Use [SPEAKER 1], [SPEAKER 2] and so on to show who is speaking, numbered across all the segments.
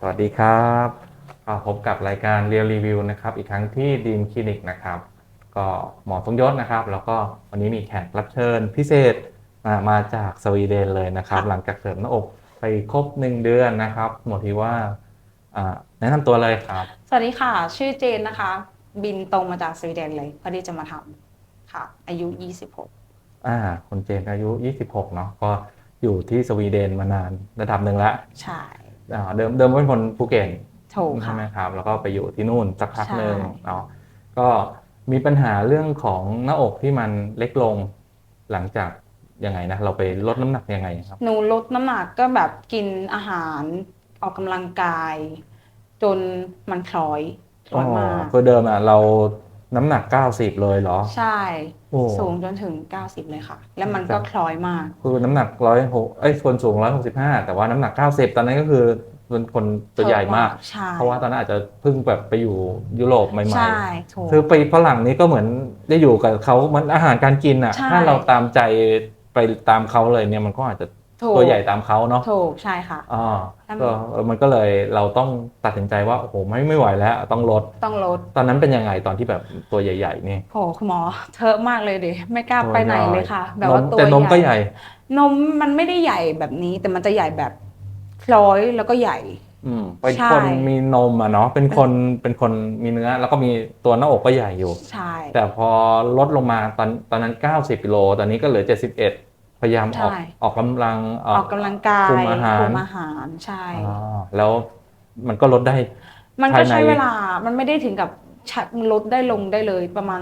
[SPEAKER 1] สวัสดีครับก็พบกับรายการเรียลรีวิวนะครับ อีกครั้งที่ดีมคลินิกนะครับ ก็หมอทรงยศนะครับ แล้วก็วันนี้มีแขกรับเชิญพิเศษมามาจากสวีเดนเลยนะครับ
[SPEAKER 2] ค่ะ
[SPEAKER 1] หลังจากเสริมหน้าอกไปครบหนึ่งเดือนนะครับ หมอทีว่าอ่าแนะนำตัวเลยครับ
[SPEAKER 2] สวัสดีค่ะ ชื่อเจนนะคะ บินตรงมาจากสวีเดนเลยเพื่อที่จะมาทำค่ะ อายุ 26
[SPEAKER 1] อ่าคุณเจนอายุ 26เนาะก็อยู่ที่สวีเดนมานานระดับหนึ่งแล้ว
[SPEAKER 2] ใช่
[SPEAKER 1] อ่า เดิมเดิมเป็นคนภูเก็ต
[SPEAKER 2] ถูก
[SPEAKER 1] ใช่
[SPEAKER 2] ค่ะ
[SPEAKER 1] ไหมครับ แล้วก็ไปอยู่ที่นู่นสักพัก
[SPEAKER 2] ใช่
[SPEAKER 1] หนึ่งเนาะก็มีปัญหาเรื่องของหน้าอกที่มันเล็กลงหลังจากยังไงนะเราไปลดน้ำหนักยังไงครับ
[SPEAKER 2] หนูลดน้ำหนักก็แบบกินอาหารออกกำลังกาย จนมันคล้อยคล้อยมาก
[SPEAKER 1] คือเดิมอะเรา น้ำหนัก 90 เลยเหรอ
[SPEAKER 2] ใช่
[SPEAKER 1] โอ้
[SPEAKER 2] สูงจนถึง 90 เลยค่ะ แล้วมันก็คล้อยมาก
[SPEAKER 1] คือน้ำหนักร้อยหกเอ้ยส่วนสูง165แต่ว่าน้ำหนัก90ตอนนั้นก็คือเป็นคนตัวใหญ่มาก
[SPEAKER 2] ใช่
[SPEAKER 1] เพราะว่าตอนนั้นอาจจะเพิ่งแบบไปอยู่ยุโรปใหม่
[SPEAKER 2] ใช่ถูก
[SPEAKER 1] ๆ คือไปฝรั่งนี้ก็เหมือนได้อยู่กับเขามันอาหารการกินอะ
[SPEAKER 2] ใช่
[SPEAKER 1] ถ้าเราตามใจไปตามเขาเลยเนี่ยมันก็อาจจะ
[SPEAKER 2] ถูก
[SPEAKER 1] ตัวใหญ่ตามเขาเนาะ
[SPEAKER 2] ถูกใช่ค่ะ
[SPEAKER 1] อ๋อ
[SPEAKER 2] แล้ว
[SPEAKER 1] ก็มันก็เลยเราต้องตัดสินใจว่าโอ้โหไม่ไม่ไหวแล้วต้องลด
[SPEAKER 2] ต้องลด
[SPEAKER 1] ตอนนั้นเป็นยังไงตอนที่แบบตัวใหญ่ๆนี่
[SPEAKER 2] โหคุณหมอเทอะมากเลยดิไม่กล้าไปไหนเลยค่ะ แบบ
[SPEAKER 1] น
[SPEAKER 2] ว่ามตัว
[SPEAKER 1] แต่นมก็ใหญ่
[SPEAKER 2] นมมันไม่ได้ใหญ่แบบนี้ แต่มันจะใหญ่แบบคล้อยแล้วก็ใหญ่
[SPEAKER 1] อืมเป็น
[SPEAKER 2] ใช่
[SPEAKER 1] คนมีนมอะเนาะเป็นคนเป็นคนมีเนื้อ แล้วก็มีตัวหน้าอกก็ใหญ่อยู่
[SPEAKER 2] ใช่
[SPEAKER 1] แต่พอลดลงมาตอนตอนนั้น 90กิโลตอนนี้ก็เหลือ 71 พยายามออก
[SPEAKER 2] ใช่
[SPEAKER 1] ออกกำลัง
[SPEAKER 2] ออกกำลังกาย
[SPEAKER 1] คุมอาหาร
[SPEAKER 2] คุมอาหารใช่
[SPEAKER 1] อ๋อแล้วมันก็ลดได้
[SPEAKER 2] มันก็ใช้
[SPEAKER 1] ภายใน
[SPEAKER 2] เวลา มันไม่ได้ถึงกับชัดลดได้ลงได้เลย ประมาณ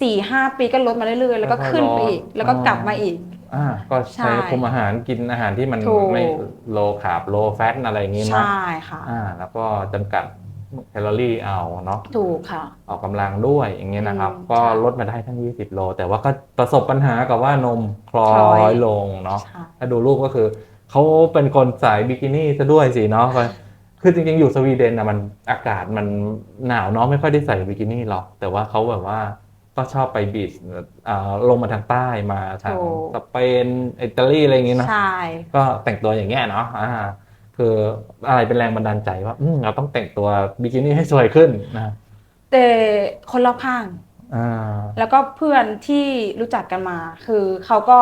[SPEAKER 2] สี่ห้าปีก็ลดมาเรื่อยๆ แล้วก็ขึ้นไปอีก แล้วก็กลับมาอีก
[SPEAKER 1] อ่าก็
[SPEAKER 2] ใช่
[SPEAKER 1] ใช้คุมอาหารกินอาหารที่มัน
[SPEAKER 2] ถูก
[SPEAKER 1] ไม่โลคาร์บโลแฟตอะไรอย่างงี้เนาะ
[SPEAKER 2] ใช่ค่ะ
[SPEAKER 1] อ่า แล้วก็จำกัด แคลอรี่เอาเนาะ
[SPEAKER 2] ถูกค่ะ
[SPEAKER 1] ออกกำลังด้วยอย่างเงี้ยนะครับ
[SPEAKER 2] อืม
[SPEAKER 1] ก็
[SPEAKER 2] ใช่
[SPEAKER 1] ลดมาได้ทั้ง 20 โล แต่ว่าก็ประสบปัญหากับว่านมคล้
[SPEAKER 2] คล้
[SPEAKER 1] อ
[SPEAKER 2] อยย
[SPEAKER 1] ลงเนาะ
[SPEAKER 2] ใช่
[SPEAKER 1] ถ้าดูรูปก็คือเขาเป็นคนสายบิกินี่ซะด้วยสิเนาะคือจริงๆ อยู่สวีเดนนะมันอากาศมันหนาวเนาะไม่ค่อยได้ใส่บิกินี่หรอก แต่ว่าเขาแบบว่าก็ชอบไปบีชอ่าลงมาทางใต้มาทาง
[SPEAKER 2] ถูก
[SPEAKER 1] สเปนอิตาลีอะไรอย่างเงี้ยเนาะ
[SPEAKER 2] ใช่
[SPEAKER 1] ก็แต่งตัวอย่างเงี้ยเนาะอ่า คืออะไรเป็นแรงบันดาลใจว่าอืมเราต้องแต่งตัวบิกินี่ให้สวยขึ้นนะ
[SPEAKER 2] แต่คนรอบข้าง
[SPEAKER 1] อ่า
[SPEAKER 2] แล้วก็เพื่อนที่รู้จักกันมา คือเขาก็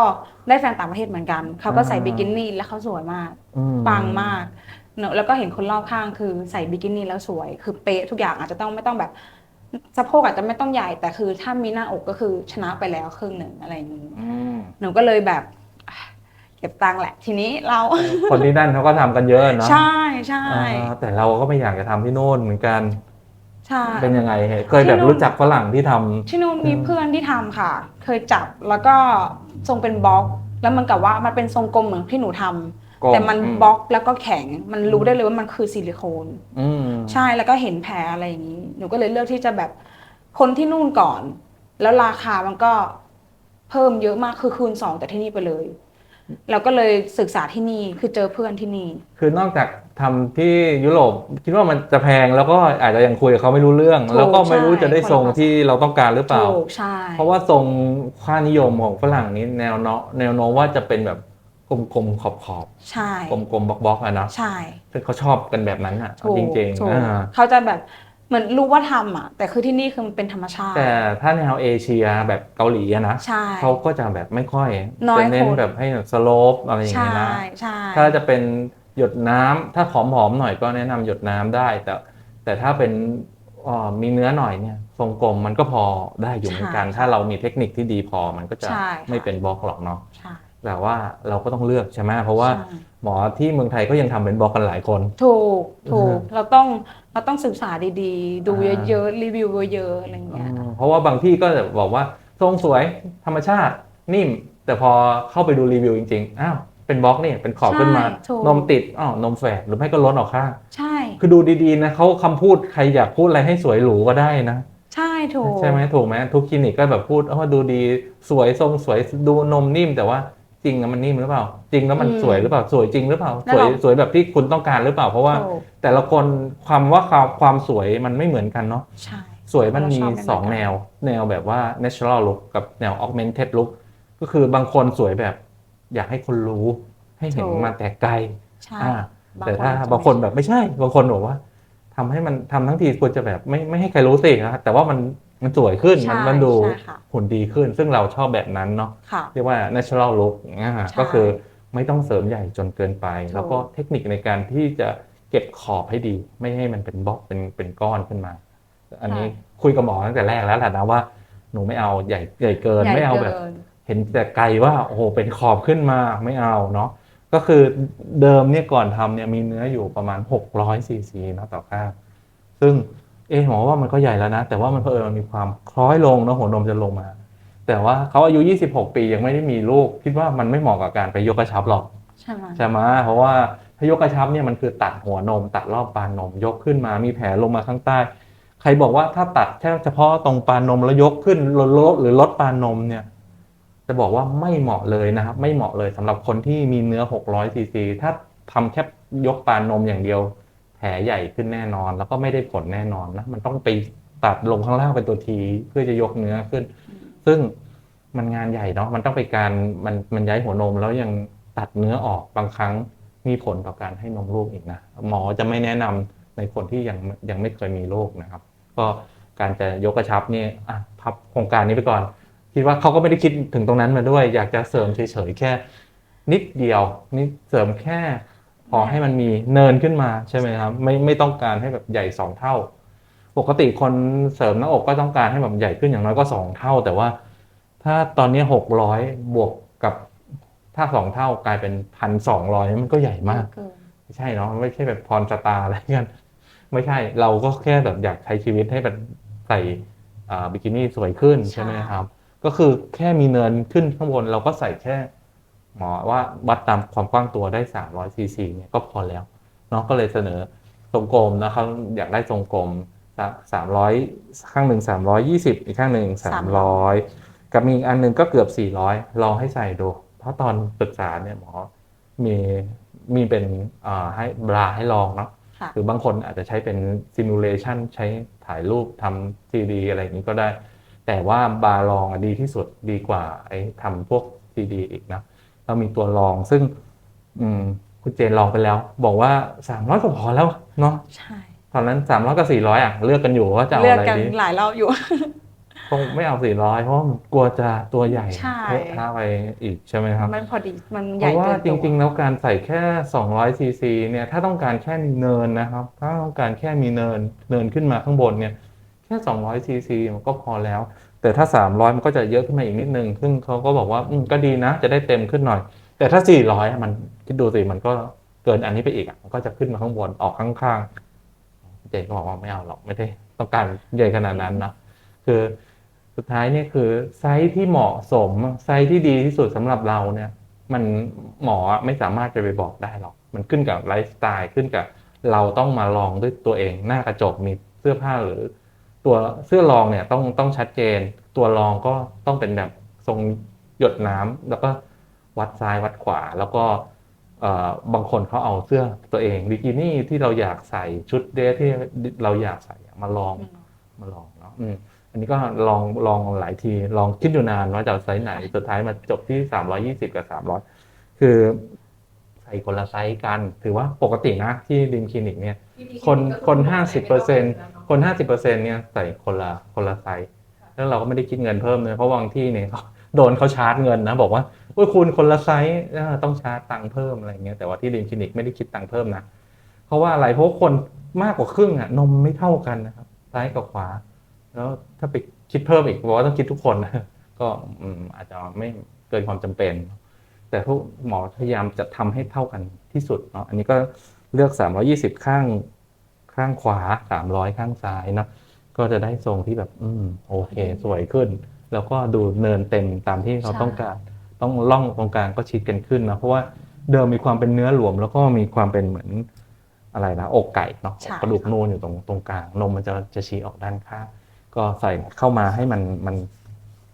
[SPEAKER 2] ได้แฟนต่างประเทศเหมือนกันเขาก็ใส่
[SPEAKER 1] อ่า
[SPEAKER 2] บิกินี่แล้วเขาสวยมาก
[SPEAKER 1] อืม
[SPEAKER 2] ปังมากเนอะแล้วก็เห็นคนรอบข้างคือใส่บิกินี่แล้วสวย คือเป๊ะทุกอย่างอาจจะต้องไม่ต้องแบบสะโพกอาจจะไม่ต้องใหญ่แต่คือถ้ามีหน้าอกก็คือชนะไปแล้วครึ่งหนึ่งอะไรอย่างนี้
[SPEAKER 1] อืม
[SPEAKER 2] หนูก็เลยแบบอะ เก็บตังค์แหละ ทีนี้เรา
[SPEAKER 1] คนที่นั่นเขาก็ทำกันเยอะเนาะ
[SPEAKER 2] ใช่ใช่
[SPEAKER 1] อ่าแต่เราก็ไม่อยากจะทำที่โน่นเหมือนกัน
[SPEAKER 2] ใช่
[SPEAKER 1] เป็นยังไงเคยแบบ
[SPEAKER 2] ที่นู่น
[SPEAKER 1] รู้จักฝรั่งที่ทำ
[SPEAKER 2] ที่นู่นมี
[SPEAKER 1] อืม
[SPEAKER 2] เพื่อนที่ทำค่ะ เคยจับแล้วก็ทรงเป็นบล็อก แล้วมันกับว่ามันเป็นทรงกลมเหมือนที่หนูทำ
[SPEAKER 1] กลม
[SPEAKER 2] แต่มัน
[SPEAKER 1] อื
[SPEAKER 2] บล็อกแล้วก็แข็งมันรู้ได้เลยว่ามันคือซิลิโคน
[SPEAKER 1] อืม
[SPEAKER 2] ใช่แล้วก็เห็นแผลอะไรอย่างนี้ หนูก็เลยเลือกที่จะแบบคนที่นู่นก่อน แล้วราคามันก็เพิ่มเยอะมากคือคูณสองแต่ที่นี่ไปเลย เราก็เลยศึกษาที่นี่คือเจอเพื่อนที่นี่
[SPEAKER 1] คือนอกจากทำที่ยุโรปคิดว่ามันจะแพงแล้วก็อาจจะยังคุยกับเขาไม่รู้เรื่อง
[SPEAKER 2] ถูก
[SPEAKER 1] แล้วก็ไม่รู้
[SPEAKER 2] ใช่
[SPEAKER 1] จะได้ทรง
[SPEAKER 2] คนละภาษา
[SPEAKER 1] ที่เราต้องการหรือเปล่า
[SPEAKER 2] ถูกใช่
[SPEAKER 1] เพราะว่าทรงค่านิยมของฝรั่งนี้แนวเนาะแนวโน้มว่าจะเป็นแบบกลมๆขอบ
[SPEAKER 2] ใช่
[SPEAKER 1] ๆกลมๆบล็อกๆอะเนาะ
[SPEAKER 2] ใช่
[SPEAKER 1] ซึ่งเขาชอบกันแบบนั้นอะ
[SPEAKER 2] ถูก
[SPEAKER 1] จริง
[SPEAKER 2] ถู
[SPEAKER 1] ๆ
[SPEAKER 2] ก
[SPEAKER 1] อ่า
[SPEAKER 2] เขาจะแบบ เหมือนรู้ว่าทำอะ แต่คือที่นี่คือมันเป็นธรรมชาติ
[SPEAKER 1] แต่ถ้าแนวเอเชียแบบเกาหลีอะนะ
[SPEAKER 2] ใช่
[SPEAKER 1] เขาก็จะแบบไม่ค่อย
[SPEAKER 2] น้อย
[SPEAKER 1] จะเน้น
[SPEAKER 2] คน
[SPEAKER 1] แบบให้สโลปอะไรอย่าง
[SPEAKER 2] ใช่
[SPEAKER 1] เงี้ยนะ
[SPEAKER 2] ใช่
[SPEAKER 1] ถ้าจะเป็นหยดน้ำถ้าผอมๆหน่อยก็แนะนำหยดน้ำได้ แต่แต่ถ้าเป็นอ่อมีเนื้อหน่อยเนี่ยทรงกลมมันก็พอได้อยู่เหมือนกัน ถ้าเรามีเทคนิคที่ดีพอมันก็จะ
[SPEAKER 2] ใช่
[SPEAKER 1] ไม่
[SPEAKER 2] ค่ะ
[SPEAKER 1] เป็นบล็อกหรอกเนาะ
[SPEAKER 2] ใช่
[SPEAKER 1] แต่ว่าเราก็ต้องเลือกใช่ไหมเพราะว่า
[SPEAKER 2] ใช่
[SPEAKER 1] หมอที่เมืองไทยก็ยังทำเป็นบล็อกกันหลายคน
[SPEAKER 2] ถูกถูก
[SPEAKER 1] อือฮะ
[SPEAKER 2] เราต้องเราต้องศึกษาดีๆ ดู
[SPEAKER 1] อ่า
[SPEAKER 2] เยอะๆรีวิวเยอะๆอะไรอย่างเงี้ย
[SPEAKER 1] อืมเพราะว่าบางที่ก็จะบอกว่าทรงสวยธรรมชาตินิ่ม แต่พอเข้าไปดูรีวิวจริงๆอ้าวเป็นบล็อกนี่เป็นขอบขึ้นมา
[SPEAKER 2] ใช่ถูก
[SPEAKER 1] นมติดอ้าวนมแฝดหรือไม่ก็ล้นออกข้าง
[SPEAKER 2] ใช่
[SPEAKER 1] คือดูดีๆนะเขาคำพูดใครอยากพูดอะไรให้สวยหรูก็ได้นะ
[SPEAKER 2] ใช่ถูก
[SPEAKER 1] ใช่ไหมถูกไหมทุกคลินิกก็แบบพูดว่าดูดีสวยทรงสวยดูนมนิ่มแต่ว่า จริงแล้วมันนิ่มหรือเปล่า จริงแล้วมัน
[SPEAKER 2] อืม
[SPEAKER 1] สวยหรือเปล่าสวยจริงหรือเปล่า
[SPEAKER 2] แล้ว
[SPEAKER 1] สวย
[SPEAKER 2] เรา
[SPEAKER 1] สวยแบบที่คุณต้องการหรือเปล่า เพราะว่า
[SPEAKER 2] ถูก
[SPEAKER 1] แต่ละคนความว่าความความสวยมันไม่เหมือนกันเนาะ
[SPEAKER 2] ใช่
[SPEAKER 1] สวยมันมี
[SPEAKER 2] เราชอบไม่เหมือนกัน
[SPEAKER 1] สองแนว แนวแบบว่า natural look กับแนว augmented look ก็คือบางคนสวยแบบ อยากให้คนรู้ ให้เห็น
[SPEAKER 2] ถูก
[SPEAKER 1] มาแต่ไกล
[SPEAKER 2] ใช่
[SPEAKER 1] อ่า
[SPEAKER 2] บาง
[SPEAKER 1] แต่ถ้า
[SPEAKER 2] คนอาจจะ
[SPEAKER 1] บางคน
[SPEAKER 2] ไม่
[SPEAKER 1] แบบไม่ใช่ บางคนบอกว่าทำให้มันทำทั้งทีควรจะแบบไม่ไม่ให้ใครรู้สินะแต่ว่ามัน มันสวยขึ้น
[SPEAKER 2] ใช่
[SPEAKER 1] มันมันดู
[SPEAKER 2] ใช่ค่ะ
[SPEAKER 1] หุ่นดีขึ้น ซึ่งเราชอบแบบนั้นเนาะ
[SPEAKER 2] ค่ะ
[SPEAKER 1] เรียกว่า natural look อย่างเงี้ยฮะ
[SPEAKER 2] ใช่
[SPEAKER 1] ก็คือไม่ต้องเสริมใหญ่จนเกินไป
[SPEAKER 2] ถูก
[SPEAKER 1] แล้วก็เทคนิคในการที่จะเก็บขอบให้ดี ไม่ให้มันเป็นบล็อกเป็นเป็นก้อนขึ้นมา อันนี้คุยกับหมอตั้งแต่แรกแล้วแหละนะว่าหนูไม่เอาใหญ่ใหญ่เกิน
[SPEAKER 2] ใหญ่
[SPEAKER 1] ไม่เอาแบบ
[SPEAKER 2] กิน
[SPEAKER 1] เห็นแต่ไกลว่าโอ้โหเป็นขอบขึ้นมาไม่เอาเนาะก็คือเดิมเนี่ยก่อนทำเนี่ยมีเนื้ออยู่ประมาณ 600ซีซีนะต่อข้างซึ่ง เอะหมอว่ามันก็ใหญ่แล้วนะ แต่ว่ามันเผอิญมันมีความคล้อยลงเนาะหัวนมจะลงมา แต่ว่าเขาอายุ 26 ปียังไม่ได้มีลูก คิดว่ามันไม่เหมาะกับการไปยกกระชับหรอก
[SPEAKER 2] ใช่ไหม
[SPEAKER 1] ใช่ไหมเพราะว่าถ้ายกกระชับเนี่ยมันคือตัดหัวนม ตัดรอบปานนมยกขึ้นมามีแผลลงมาข้างใต้ ใครบอกว่าถ้าตัดแค่เฉพาะตรงปานนมแล้วยกขึ้นลดลดหรือลดปานนมเนี่ยจะบอกว่าไม่เหมาะเลยนะครับ ไม่เหมาะเลยสำหรับคนที่มีเนื้อ 600ซีซีถ้าทำแค่ยกปานนมอย่างเดียว แผลใหญ่ขึ้นแน่นอน แล้วก็ไม่ได้ผลแน่นอนนะมันต้องไปตัดลงข้างล่างเป็นตัวทีเพื่อจะยกเนื้อขึ้น ซึ่งมันงานใหญ่เนาะมันต้องไปการมันมันย้ายหัวนมแล้วยังตัดเนื้อออกบางครั้งมีผลต่อการให้นมลูกอีกนะหมอจะไม่แนะนำในคนที่ยังยังไม่เคยมีลูกนะครับ ก็การจะยกกระชับนี่อะพับโครงการนี้ไปก่อน คิดว่าเขาก็ไม่ได้คิดถึงตรงนั้นมาด้วย อยากจะเสริมเฉยๆแค่ นิดเดียวนิดเสริมแค่ พอให้มันมีเนินขึ้นมาใช่ไหมครับ ไม่ไม่ต้องการให้แบบใหญ่สองเท่า ปกติคนเสริมหน้าอกก็ต้องการให้แบบใหญ่ขึ้นอย่างน้อยก็สองเท่า แต่ว่าถ้าตอนนี้หกร้อยบวกกับถ้าสองเท่ากลายเป็นพันสองร้อยมันก็ใหญ่มาก
[SPEAKER 2] เกิน
[SPEAKER 1] ไม่ใช่เนาะไม่ใช่แบบพรสตาร์อะไรกัน ไม่ใช่เราก็แค่แบบอยากใช้ชีวิตให้มันใส่อ่าบิกินี่สวยขึ้นใช่ไหมครับ ก็คือแค่มีเนินขึ้นข้างบนเราก็ใส่แค่ หมอว่าวัดตามความกว้างตัวได้300ซีซีเนี่ยก็พอแล้วเนาะก็เลยเสนอทรงกลมนะครับอยากได้ทรงกลมสามร้อยข้างหนึ่งสามร้อยยี่สิบอีกข้างหนึ่งสามร้อยกับมีอีกอันหนึ่งก็เกือบสี่ร้อยลองให้ใส่ดู เพราะตอนปรึกษาเนี่ยหมอมีมีเป็นอ่าให้บราให้ลองเนาะ
[SPEAKER 2] ค่ะ
[SPEAKER 1] หรือบางคนอาจจะใช้เป็นซิมูเลชันใช้ถ่ายรูปทำ 3D อะไรอย่างนี้ก็ได้ แต่ว่าบาร์ลองอะดีที่สุดดีกว่าไอ้ทำพวก 3D อีกนะ เรามีตัวลอง ซึ่ง อืมคุณเจนลองไปแล้ว บอกว่า300ก็พอแล้วเนาะ
[SPEAKER 2] ใช่
[SPEAKER 1] ตอนนั้น300กับ400อะเลือกกันอยู่ว่าจะเอา
[SPEAKER 2] เลือก
[SPEAKER 1] อะไร
[SPEAKER 2] กัน
[SPEAKER 1] ดี
[SPEAKER 2] หลายรอบอยู่
[SPEAKER 1] คงไม่เอา400เพราะว่ากลัวจะตัวใหญ่
[SPEAKER 2] ใช่
[SPEAKER 1] เทอะท้าไปอีกใช่ไหมครับ
[SPEAKER 2] มันพอดีมัน
[SPEAKER 1] เพ
[SPEAKER 2] ใหญ่
[SPEAKER 1] ราะว่า
[SPEAKER 2] เกิน
[SPEAKER 1] จ
[SPEAKER 2] ตัว
[SPEAKER 1] ริงๆ แล้วการใส่แค่ 200 ซีซีเนี่ย ถ้าต้องการแค่มีเนินนะครับ ถ้าต้องการแค่มีเนินเนินขึ้นมาข้างบนเนี่ย แค่ 200 ซีซีมันก็พอแล้ว แต่ถ้า 300 มันก็จะเยอะขึ้นมาอีกนิดนึง ซึ่งเขาก็บอกว่าก็ดีนะ จะได้เต็มขึ้นหน่อย แต่ถ้า 400อะมันคิดดูสิมันก็เกินอันนี้ไปอีกอะมันก็จะขึ้นมาข้างบนออกข้างๆเจนก็บอกว่าไม่เอาหรอกไม่ได้ต้องการใหญ่ขนาดนั้นนะคือสุดท้ายนี่คือไซส์ที่เหมาะสมไซส์ที่ดีที่สุดสำหรับเราเนี่ยมันหมอไม่สามารถจะไปบอกได้หรอก มันขึ้นกับไลฟ์สไตล์ขึ้นกับเราต้องมาลองด้วยตัวเองหน้ากระจกมีเสื้อผ้าหรือ ตัวเสื้อรองเนี่ยต้องต้องชัดเจน ตัวรองก็ต้องเป็นแบบทรงหยดน้ำแล้วก็วัดซ้ายวัดขวา แล้วก็เอ่อบางคนเขาเอาเสื้อตัวเองบิกินี่ที่เราอยากใส่ชุดเดรสที่เราอยากใส่อะมาลองมาลองเนาะอืมอันนี้ก็ลองลองหลายทีลองคิดอยู่นานว่าจะเอาไซส์ไหนสุดท้ายมาจบที่ 320 กับ 300 คือใส่คนละไซส์กัน ถือว่าปกตินะที่ดิมคลินิกเนี่ย คนคน50%คน50%เนี่ยใส่คนละคนละไซส์แล้วเราก็ไม่ได้คิดเงินเพิ่มเลยเพราะบางที่เนี่ยเขาโดนเขาชาร์จเงินนะ บอกว่าโอ้ยคุณคนละไซส์เออต้องชาร์จตังค์เพิ่มอะไรเงี้ยแต่ว่าที่ดิมคลินิกไม่ได้คิดตังค์เพิ่มนะเพราะว่าอะไรเพราะว่าคนมากกว่าครึ่งอะนมไม่เท่ากันนะครับซ้ายกับขวา แล้วถ้าไปคิดเพิ่มอีกบอกว่าต้องคิดทุกคนนะก็อืมอาจจะไม่เกินความจำเป็น แต่พวกหมอพยายามจะทำให้เท่ากันที่สุดเนาะอันนี้ก็เลือก 320 ข้างข้างขวา 300 ข้างซ้ายเนาะก็จะได้ทรงที่แบบอืมโอเค สวยขึ้น แล้วก็ดูเนินเต็มตามที่เขา
[SPEAKER 2] ใช่
[SPEAKER 1] ต้องการ ต้องล่องตรงกลางก็ชิดกันขึ้นนะเพราะว่าเดิมมีความเป็นเนื้อหลวม แล้วก็มีความเป็นเหมือนอะไรนะอกไก่เนาะ
[SPEAKER 2] ใช่
[SPEAKER 1] กระดูกนูนอยู่ตรงตรงกลางนมมันจะจะชี้ออกด้านข้างก็ใส่เข้ามาให้มันมัน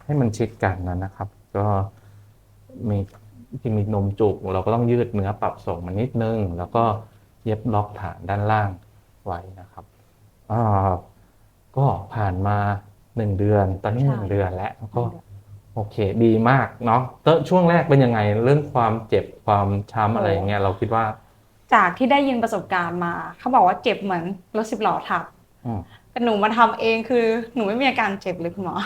[SPEAKER 1] ให้มันชิดกันนะนะครับ ก็มี จริงมีนมจุก เราก็ต้องยืดเนื้อปรับทรงมันนิดนึง แล้วก็เย็บล็อกฐานด้านล่างไว้นะครับอ่าก็ผ่านมาหนึ่งเดือน ตอนนี้
[SPEAKER 2] ใช่
[SPEAKER 1] หนึ่งเดือนแล้วก็โอเค ดีมากเนาะแต่ช่วงแรกเป็นยังไงเรื่องความเจ็บความช้ำอะไรอย่างเงี้ยเราคิดว่า
[SPEAKER 2] จากที่ได้ยินประสบการณ์มา เขาบอกว่าเจ็บเหมือนรถสิบล้อทับ
[SPEAKER 1] อืม
[SPEAKER 2] แต่หนูมาทำเองคือหนูไม่มีอาการเจ็บเลยคุณหมอ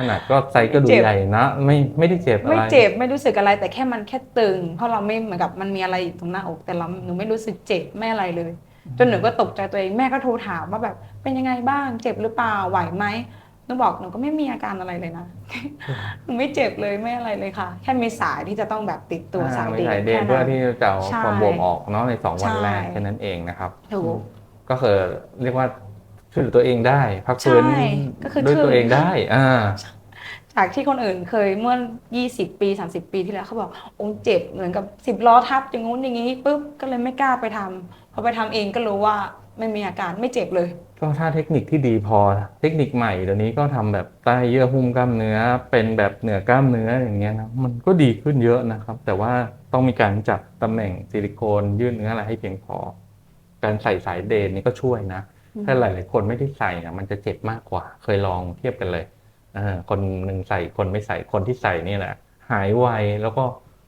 [SPEAKER 1] ขนาดก็ไซส์ก็ดู
[SPEAKER 2] เจ็บ
[SPEAKER 1] ใหญ่นะ ไม่ไม่ได้เจ็บอะไร
[SPEAKER 2] ไม่เจ็บไม่รู้สึกอะไรแต่แค่มันแค่ตึง เพราะเราไม่เหมือนกับมันมีอะไรอยู่ตรงหน้าอก แต่เราหนูไม่รู้สึกเจ็บไม่อะไรเลย จนหนูก็ตกใจตัวเองแม่ก็โทรถามว่าแบบเป็นยังไงบ้างเจ็บหรือเปล่าไหวไหมหนูบอกหนูก็ไม่มีอาการอะไรเลยนะ หนูไม่เจ็บเลยไม่อะไรเลยค่ะ แค่มีสายที่จะต้องแบบติดตัว
[SPEAKER 1] อ่า
[SPEAKER 2] สาย
[SPEAKER 1] ไม่
[SPEAKER 2] เด
[SPEAKER 1] ใส่
[SPEAKER 2] น
[SPEAKER 1] เดน
[SPEAKER 2] แค่
[SPEAKER 1] เพื่อ
[SPEAKER 2] นั้น
[SPEAKER 1] ที่จะเอา
[SPEAKER 2] ใช่
[SPEAKER 1] ความบวมออกเนาะในสองวัน
[SPEAKER 2] ใช่
[SPEAKER 1] แรกแค่นั้นเองนะครับ
[SPEAKER 2] ถูก
[SPEAKER 1] ก็คือเรียกว่า ช่วยเหลือตัวเองได้พักฟื้น
[SPEAKER 2] ใช่ก็คือ
[SPEAKER 1] ด้วย
[SPEAKER 2] คือ
[SPEAKER 1] ตัวเองได้อ่า
[SPEAKER 2] จากที่คนอื่นเคยเมื่อ 20 ปี 30 ปีที่แล้วเขาบอกองเจ็บเหมือนกับสิบล้อทับอย่างงู้นอย่างนี้ปุ๊บก็เลยไม่กล้าไปทำพอไปทำเองก็รู้ว่าไม่มีอาการไม่เจ็บเลย
[SPEAKER 1] ก็ถ้าเทคนิคที่ดีพอเทคนิคใหม่เดี๋ยวนี้ก็ทำแบบใต้เยื่อหุ้มกล้ามเนื้อ เป็นแบบเหนือกล้ามเนื้ออย่างเงี้ยนะมันก็ดีขึ้นเยอะนะครับ แต่ว่าต้องมีการจัดตำแหน่งซิลิโคนยืดเนื้ออะไรให้เพียงพอ การใส่สายเดนนี่ก็ช่วยนะ
[SPEAKER 2] อืม
[SPEAKER 1] ถ้าหลาย ๆ คนไม่ได้ใส่เนี่ยมันจะเจ็บมากกว่า เคยลองเทียบกันเลยเออคนหนึ่งใส่คนไม่ใส่คนที่ใส่นี่แหละหายไวแล้วก็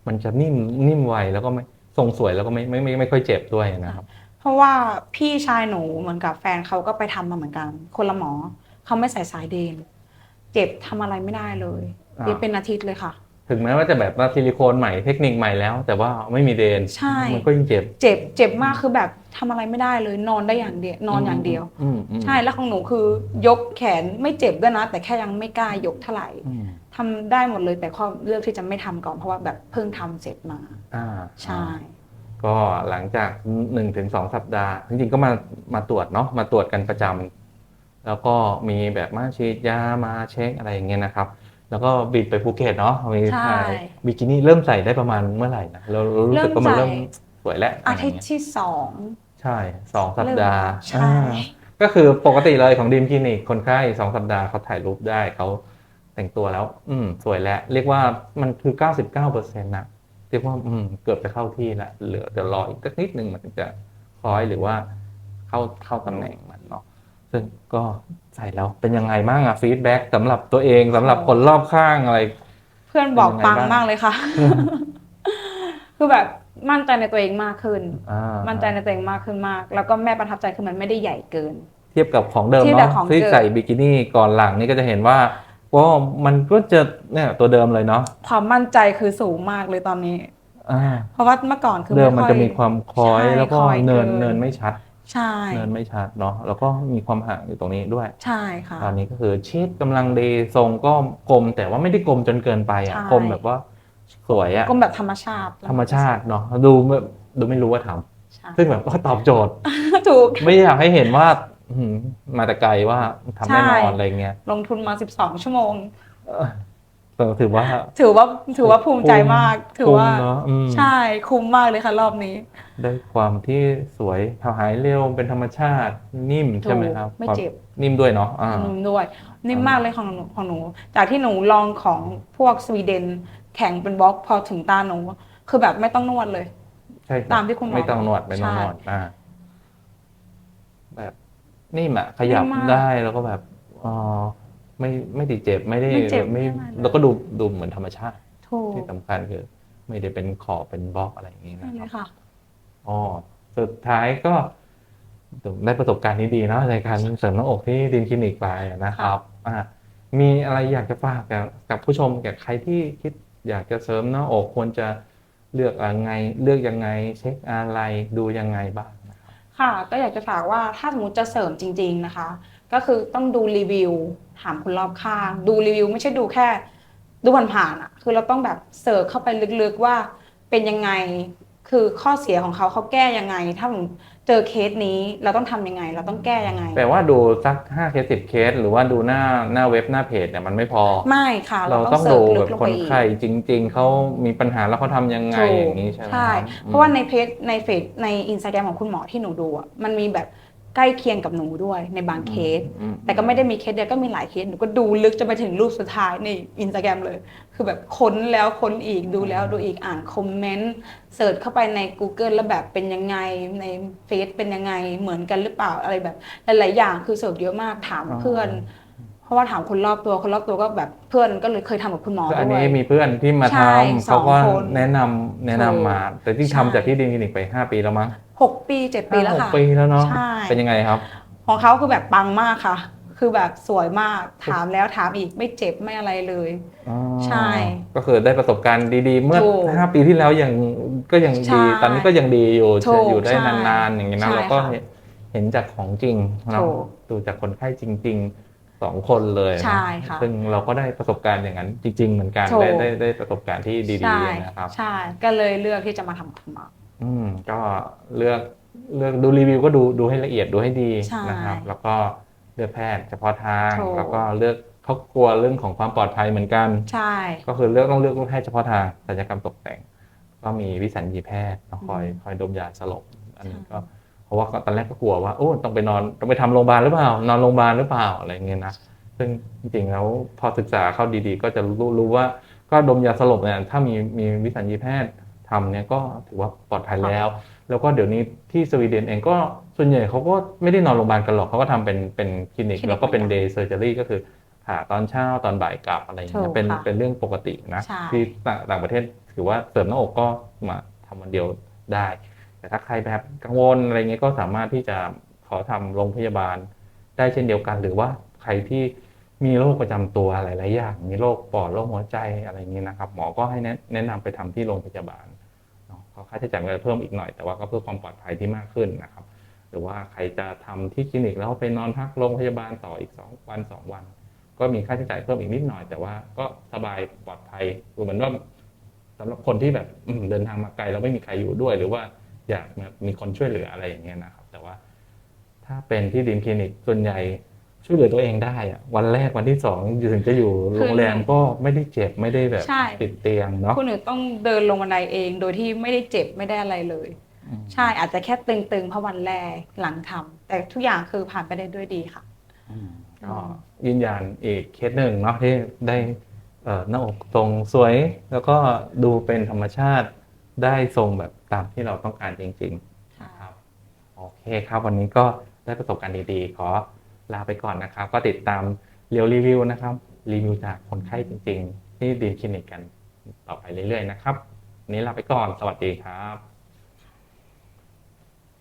[SPEAKER 1] มันจะนิ่มนิ่มไวแล้วก็ไม่ทรงสวยแล้วก็ไม่ไม่ไม่ไม่ค่อยเจ็บด้วยนะครับ
[SPEAKER 2] เพราะว่าพี่ชายหนูเหมือนกับแฟนเขาก็ไปทำมาเหมือนกัน คนละหมอเขาไม่ใส่สายเดน เจ็บทำอะไรไม่ได้เลย
[SPEAKER 1] อ่า
[SPEAKER 2] เย็บเป็นอาทิตย์เลยค่ะ
[SPEAKER 1] ถึงแม้ว่าจะแบบว่าซิลิโคนใหม่เทคนิคใหม่แล้ว แต่ว่าไม่มีเดน
[SPEAKER 2] ใช่
[SPEAKER 1] มันก็ยังเจ็บ
[SPEAKER 2] เจ็บเจ็บมากคือแบบทำอะไรไม่ได้เลยนอนได้อย่างเดียวนอนอย่างเดียว
[SPEAKER 1] อืมอืม
[SPEAKER 2] ใช่แล้วของหนูคือยกแขนไม่เจ็บด้วยนะ แต่แค่ยังไม่กล้ายกเท่าไหร่
[SPEAKER 1] อืม
[SPEAKER 2] ทำได้หมดเลยแต่ข้อเลือกที่จะไม่ทำก่อนเพราะว่าแบบเพิ่งทำเสร็จมา
[SPEAKER 1] อ่า
[SPEAKER 2] ใช่
[SPEAKER 1] ก็หลังจากหนึ่งถึงสองสัปดาห์จริงๆก็มามาตรวจเนาะมาตรวจกันประจำแล้วก็มีแบบมาฉีดยามาเช็คอะไรอย่างเงี้ยนะครับ แล้วก็บินไปภูเก็ตเนาะมี
[SPEAKER 2] ใช่
[SPEAKER 1] ถ่ายบิกินี่เริ่มใส่ได้ประมาณเมื่อไหร่นะเราเรารู้สึกว่ามัน
[SPEAKER 2] เริ่
[SPEAKER 1] เริ่
[SPEAKER 2] ม
[SPEAKER 1] ม
[SPEAKER 2] ใส่
[SPEAKER 1] สวยแล้ว
[SPEAKER 2] อา
[SPEAKER 1] อะไร
[SPEAKER 2] ทิต
[SPEAKER 1] เงี้
[SPEAKER 2] ย์
[SPEAKER 1] ย
[SPEAKER 2] ที่สอง
[SPEAKER 1] ใช่สองสัปดาห์
[SPEAKER 2] ใช่
[SPEAKER 1] อ่าก็คือปกติเลยของดีมคลินิกคนไข้สองสัปดาห์เขาถ่ายรูปได้เขาแต่งตัวแล้ว อืม สวยแล้ว เรียกว่ามันคือเก้าสิบเก้าเปอร์เซ็นต์นะเรียกว่าอืมเกือบจะเข้าที่ละเหลือเดี๋ยวรออีกสักนิดนึงมันถึงจะคล้อยหรือว่าเข้าเข้าตำแหน่งมันเนาะ ซึ่งก็ใส่แล้วเป็นยังไงบ้างอะฟีดแบ็กสำหรับตัวเองสำหรับคนรอบข้างอะไร
[SPEAKER 2] เพื่อนบอก
[SPEAKER 1] เป็นยังไง
[SPEAKER 2] ปัง
[SPEAKER 1] บ้าง
[SPEAKER 2] มากเลยค่ะ คือแบบมั่นใจในตัวเองมากขึ้น
[SPEAKER 1] อ่า
[SPEAKER 2] มั่นใจในตัวเองมากขึ้นมาก แล้วก็แม่ประทับใจคือมันไม่ได้ใหญ่เกิน
[SPEAKER 1] เทียบกับของเดิม
[SPEAKER 2] เทียบกับ
[SPEAKER 1] เนาะ
[SPEAKER 2] ของ
[SPEAKER 1] ที่
[SPEAKER 2] เดิม
[SPEAKER 1] ใส่บิกินี่ก่อนหลังนี่ก็จะเห็นว่าว่ามันก็จะเนี่ยตัวเดิมเลยเนาะ
[SPEAKER 2] ความมั่นใจคือสูงมากเลยตอนนี้
[SPEAKER 1] อ่า
[SPEAKER 2] เพราะว่าเมื่อก่อนคือ
[SPEAKER 1] เดิมมัน
[SPEAKER 2] ไค่อย
[SPEAKER 1] จะมีความคล้อย
[SPEAKER 2] ใช่
[SPEAKER 1] แล้วก็
[SPEAKER 2] คล้อย
[SPEAKER 1] เนิน
[SPEAKER 2] เกิน
[SPEAKER 1] เนินไม่ชัด
[SPEAKER 2] ใช่
[SPEAKER 1] เนินไม่ชัดเนาะแล้วก็มีความห่างอยู่ตรงนี้ด้วย
[SPEAKER 2] ใช่ค่ะ
[SPEAKER 1] ตอนนี้ก็คือชิดกำลังดีทรงก็กลมแต่ว่าไม่ได้กลมจนเกินไปอะ
[SPEAKER 2] ใช่
[SPEAKER 1] กลมแบบว่าสวยอะ
[SPEAKER 2] ก็แบบธรรมชาติ
[SPEAKER 1] ธรรมชาติเนาะดูแบบดูไม่รู้ว่าทำ
[SPEAKER 2] ใช่
[SPEAKER 1] ซึ่งแบบก็ตอบโจทย์
[SPEAKER 2] ถูก
[SPEAKER 1] ไม่อยากให้เห็นว่าอื้อหือมาแต่ไกลว่าทำแน่นอน
[SPEAKER 2] ใช่
[SPEAKER 1] อะไรเงี้ย
[SPEAKER 2] ลงทุนมา 12 ชั่วโมง
[SPEAKER 1] เออแต่ถือว่า
[SPEAKER 2] ถือว่าถือว่าภูมิใจมาก ถือว่า
[SPEAKER 1] คุ้มเนอะอืม
[SPEAKER 2] ใช่คุ้มมากเลยค่ะรอบนี้
[SPEAKER 1] ได้ความที่สวยหายเร็วเป็นธรรมชาตินิ่มใช่ไหมครับ
[SPEAKER 2] ไม่เจ็บ
[SPEAKER 1] ความนิ่มด้วยเนาะอ่า
[SPEAKER 2] นุ่มด้วยนิ่มมากเลยของหนูของหนู จากที่หนูลองของพวกสวีเดน แข็งเป็นบล็อกพอถึงตาหนู คือแบบไม่ต้องนวดเลย
[SPEAKER 1] ใช่รับ
[SPEAKER 2] ตามที่คุณหมอ
[SPEAKER 1] ไม่ต้องนวดไม่ต้อง
[SPEAKER 2] ใช่
[SPEAKER 1] นวดอ่าแบบนิ่มอะขยับ
[SPEAKER 2] นิ่มมาก
[SPEAKER 1] ได้แล้วก็แบบเออ ไม่ไม่ติดเจ็บไม่ได้
[SPEAKER 2] ไม่เจ็บ
[SPEAKER 1] ไม่
[SPEAKER 2] ไม่อะไรเลย
[SPEAKER 1] แล้วก็ดูดูเหมือนธรรมชาติ
[SPEAKER 2] ถูก
[SPEAKER 1] ที่สำคัญคือ ไม่ได้เป็นขอบเป็นบล็อกอะไรอย่างนี้
[SPEAKER 2] นั่
[SPEAKER 1] นะ
[SPEAKER 2] น
[SPEAKER 1] ค
[SPEAKER 2] เล
[SPEAKER 1] รับ
[SPEAKER 2] ยค่ะ
[SPEAKER 1] อ๋อสุดท้ายก็ได้ประสบการณ์ที่ดีเนาะในการเสริมหน้าอกที่ดินคลินิกไปนะครับอ่ามีอะไรอยากจะฝากกับกับผู้ชมกับใครที่คิดอยากจะเสริมหน้าอกควรจะเลือกยังไง เลือกยังไง เช็คอะไรดูยังไงบ้างนะครับ
[SPEAKER 2] ค่ะก็อยากจะฝากว่าถ้าสมมติจะเสริมจริง ๆนะคะ ก็คือต้องดูรีวิว ถามคนรอบข้าง ดูรีวิว ไม่ใช่ดูแค่ ดูผ่านๆอะ คือเราต้องแบบเสิร์ชเข้าไปลึกๆว่าเป็นยังไงคือข้อเสียของเขาเขาแก้ยังไง ถ้าผมเจอเคสนี้เราต้องทำยังไง เราต้องแก้ยังไง
[SPEAKER 1] แปลว่าดูสักห้าเคสสิบเคส หรือว่าดูหน้าหน้าเว็บหน้าเพจเนี่ยมันไม่พอ
[SPEAKER 2] ไม่ค่ะ
[SPEAKER 1] เรา
[SPEAKER 2] เรา
[SPEAKER 1] ต้
[SPEAKER 2] ต้
[SPEAKER 1] อ
[SPEAKER 2] องงเสิ
[SPEAKER 1] ดู
[SPEAKER 2] ร์ชลึ
[SPEAKER 1] แบ
[SPEAKER 2] ก
[SPEAKER 1] บ
[SPEAKER 2] ลง
[SPEAKER 1] ค
[SPEAKER 2] ไป
[SPEAKER 1] น
[SPEAKER 2] อีก
[SPEAKER 1] ไข้จริง ๆ เขามีปัญหาแล้วเขาทำยังไง
[SPEAKER 2] ถูก
[SPEAKER 1] อย่างนี้ใช่ไหม
[SPEAKER 2] ใช่
[SPEAKER 1] ครับ
[SPEAKER 2] เพราะว่าในเพจในเฟซในอินสตาแกรมของคุณหมอที่หนูดูอะมันมีแบบ ใกล้เคียงกับหนูด้วยในบางเคส
[SPEAKER 1] อืม
[SPEAKER 2] แต่ก็ไม่ได้มีเคสเดียวก็มีหลายเคสหนูก็ดูลึกจนไปถึงรูปสุดท้ายในอินสตาแกรมเลย คือแบบค้นแล้วค้นอีกดูแล้วดูอีกอ่านคอมเมนต์เสิร์ชเข้าไปใน Google แล้วแบบเป็นยังไงในเฟซเป็นยังไงเหมือนกันหรือเปล่าอะไรแบบหลายๆอย่างคือเสิร์ชเยอะมากถามเพื่อน เพราะว่าถามคนรอบตัวคนรอบตัวก็แบบเพื่อนก็เลยเคยทำกับคุณหมอ
[SPEAKER 1] คืออัน
[SPEAKER 2] ด้ว
[SPEAKER 1] นี้
[SPEAKER 2] ย
[SPEAKER 1] มีเพื่อนที่มา
[SPEAKER 2] ใช่
[SPEAKER 1] ทำ
[SPEAKER 2] ส
[SPEAKER 1] เขา
[SPEAKER 2] อง
[SPEAKER 1] ก็
[SPEAKER 2] คน
[SPEAKER 1] แนะนำแนะนำมา แต่ที่
[SPEAKER 2] ใช่
[SPEAKER 1] ทำจากที่ดินคลินิกไป 5 ปีแล้วมั้ง
[SPEAKER 2] หกปีเจ็ดปีแล้ว
[SPEAKER 1] ห้าห
[SPEAKER 2] ค่ะ
[SPEAKER 1] กปีแล้วเนาะ
[SPEAKER 2] ใช่
[SPEAKER 1] เป็นยังไงครับ
[SPEAKER 2] ของเขาคือแบบปังมากค่ะ คือแบบสวยมากถามแล้วถามอีกไม่เจ็บไม่อะไรเลย
[SPEAKER 1] อ๋อ
[SPEAKER 2] ใช่
[SPEAKER 1] ก็คือได้ประสบการณ์ดีๆ เมื่อ
[SPEAKER 2] ถูก
[SPEAKER 1] ห้าปีที่แล้วยังก็ยัง
[SPEAKER 2] ใช่
[SPEAKER 1] ดี ตอนนี้ก็ยังดีอยู่
[SPEAKER 2] ถูก
[SPEAKER 1] อยู่ได้
[SPEAKER 2] ใช่
[SPEAKER 1] นานๆ อย่างนี้นะ
[SPEAKER 2] ใช่
[SPEAKER 1] แล้วก็
[SPEAKER 2] ค่ะ
[SPEAKER 1] เห็นจากของจริงเนาะ
[SPEAKER 2] ถูก
[SPEAKER 1] ดูจากคนไข้จริงๆสองคนเลยเนอะ
[SPEAKER 2] ใช่ค่ะ
[SPEAKER 1] ซึ่งเราก็ได้ประสบการณ์อย่างนั้นจริง ๆ เหมือนกัน
[SPEAKER 2] ถูก
[SPEAKER 1] ได้ได้ได้ประสบการณ์ที่ดี
[SPEAKER 2] ใช่
[SPEAKER 1] ๆนะครับ
[SPEAKER 2] ใช่ก็เลยเลือกที่จะมาทำคุณหมอ
[SPEAKER 1] อืมก็เลือกเลือกดูรีวิวก็ดูดูให้ละเอียดดูให้ดี
[SPEAKER 2] ใช่
[SPEAKER 1] นะครับ แล้วก็เลือกแพทย์เฉพาะทาง
[SPEAKER 2] ถูก
[SPEAKER 1] แล้วก็เลือกเขากลัวเรื่องของความปลอดภัยเหมือนกัน
[SPEAKER 2] ใช่
[SPEAKER 1] ก็คือเลือกต้องเลือกแพทย์เฉพาะทางศัลยกรรมตกแต่ง ก็มีวิสัญญีแพทย์เนาะคอยคอยดมยาสลบอันนี้ก็เพราะว่าตอนแรกก็กลัวว่าโอ้ต้องไปนอนต้องไปทำโรงพยาบาลหรือเปล่านอนโรงพยาบาลหรือเปล่าอะไรเงี้ยนะซึ่งจริงๆแล้วพอศึกษาเข้าดีๆ ก็จะรู้รู้ว่าก็ดมยาสลบเนี่ยถ้ามีมีวิสัญญีแพทย์ ทำเนี่ยก็ถือว่าปลอดภัยแล้ว แล้วก็เดี๋ยวนี้ที่สวีเดนเองก็ส่วนใหญ่เขาก็ไม่ได้นอนโรงพยาบาลกันหรอกเขาก็ทำเป็นเป็นคลินิก
[SPEAKER 2] คลินิก
[SPEAKER 1] แล้วก็เป็น
[SPEAKER 2] เหมือนกัน
[SPEAKER 1] เดย์เซอร์เจอรี่ก็คือผ่าตอนเช้าตอนบ่ายกลับอะไรอย่างเงี้
[SPEAKER 2] ถู
[SPEAKER 1] ย
[SPEAKER 2] ก
[SPEAKER 1] เป็น
[SPEAKER 2] ค่ะ
[SPEAKER 1] เป็นเรื่องปกตินะ
[SPEAKER 2] ใช่
[SPEAKER 1] ที่ต่างต่างประเทศถือว่าเสริมหน้าอกก็มาทำวันเดียวได้ แต่ถ้าใครแบบกังวลอะไรเงี้ยก็สามารถที่จะขอทำโรงพยาบาลได้เช่นเดียวกัน หรือว่าใครที่มีโรคประจำตัวหลายๆอย่าง มีโรคปอดโรคหัวใจอะไรอย่างนี้นะครับ หมอก็ให้แนะแนะนำไปทำที่โรงพยาบาลเนาะ ก็ค่าใช้จ่ายมันจะเพิ่มอีกหน่อย แต่ว่าก็เพื่อความปลอดภัยที่มากขึ้นนะครับ หรือว่าใครจะทำที่คลินิกแล้วไปนอนพักโรงพยาบาลต่ออีกสองวันสองวัน ก็มีค่าใช้จ่ายเพิ่มอีกนิดหน่อย แต่ว่าก็สบายปลอดภัยคือเหมือนว่าสำหรับคนที่แบบเดินทางมาไกลแล้วไม่มีใครอยู่ด้วย หรือว่าอยากมีคนช่วยเหลืออะไรอย่างเงี้ยนะครับ แต่ว่า ถ้าเป็นที่ดินคลินิกส่วนใหญ่ ช่วยเหลือตัวเองได้อะวันแรกวันที่สองถึงจะอยู่โรงแรมก็ไม่ได้เจ็บไม่ได้แบบ
[SPEAKER 2] ใช่
[SPEAKER 1] ติดเตียงเนาะ
[SPEAKER 2] คุณหนูต้องเดินลงบันไดเองโดยที่ไม่ได้เจ็บไม่ได้อะไรเลย
[SPEAKER 1] อืม
[SPEAKER 2] ใช่อาจจะแค่ตึงๆเพราะวันแรกหลังทำแต่ทุกอย่างคือผ่านไปได้ด้วยดีค่ะ
[SPEAKER 1] อืมก็ยืนยันอีกเคสหนึ่งเนาะที่ได้เอ่อหน้าอกทรงสวย แล้วก็ดูเป็นธรรมชาติได้ทรงแบบตามที่เราต้องการจริง
[SPEAKER 2] ใช่
[SPEAKER 1] ๆครับ โอเคครับวันนี้ก็ได้ประสบการณ์ดีๆ ขอ ลาไปก่อนนะครับ ก็ติดตามเรียวรีวิวนะครับรีวิวจากคนไข้จริง ๆ ที่ดีมคลินิกกันต่อไปเรื่อยๆนะครับนนี้ลาไปก่อนสวัสดีครับ